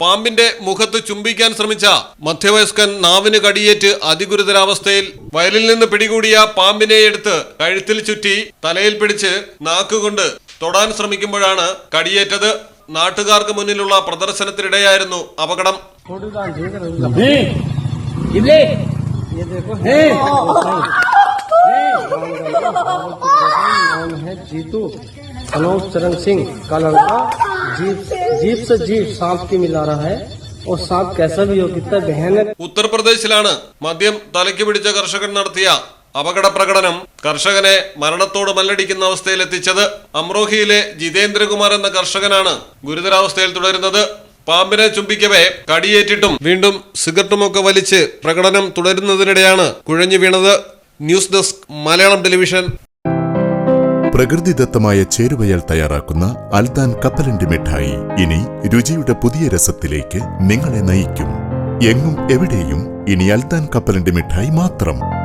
പാമ്പിന്റെ മുഖത്ത് ചുംബിക്കാൻ ശ്രമിച്ച മധ്യവയസ്കൻ നാവിന് കടിയേറ്റ് അതിഗുരുതരാവസ്ഥയിൽ വയലിൽ നിന്ന് പിടികൂടിയ പാമ്പിനെ എടുത്ത് കഴുത്തിൽ ചുറ്റി തലയിൽ പിടിച്ച് നാക്കുകൊണ്ട് തൊടാൻ ശ്രമിക്കുമ്പോഴാണ് കടിയേറ്റത് നാട്ടുകാർക്ക് മുന്നിലുള്ള പ്രദർശനത്തിനിടെയായിരുന്നു അപകടം ये देखो है नाम है जीतू अनूप चरण सिंह का लड़का जीप ജീപ്പ് സെ ജീപ്പ് സാപ്പ് ഉത്തർപ്രദേശിലാണ് മദ്യം തലയ്ക്ക് പിടിച്ച കർഷകൻ നടത്തിയ അപകട പ്രകടനം. കർഷകനെ മരണത്തോട് മല്ലടിക്കുന്ന അവസ്ഥയിൽ എത്തിച്ചത് അമ്രോഹിയിലെ ജിതേന്ദ്രകുമാർ എന്ന കർഷകനാണ്. ഗുരുതരാവസ്ഥയിൽ തുടരുന്നത്. പാമ്പിനെ ചുംബിക്കവേ കടിയേറ്റിട്ടും വീണ്ടും സിഗരറ്റുമൊക്കെ വലിച്ച് പ്രകടനം തുടരുന്നതിനിടെയാണ് കുഴഞ്ഞു വീണത്. News desk Malayalam television. പ്രകൃതിദത്തമായ ചേരുവയാൽ തയ്യാറാക്കുന്ന അൽദാൻ കപ്പലണ്ടി മിഠായി. ഇനി രുചിയുടെ പുതിയ രസത്തിലേക്ക് നിങ്ങളെ നയിക്കും. എങ്ങും എവിടെയും ഇനി അൽദാൻ കപ്പലണ്ടി മിഠായി മാത്രം.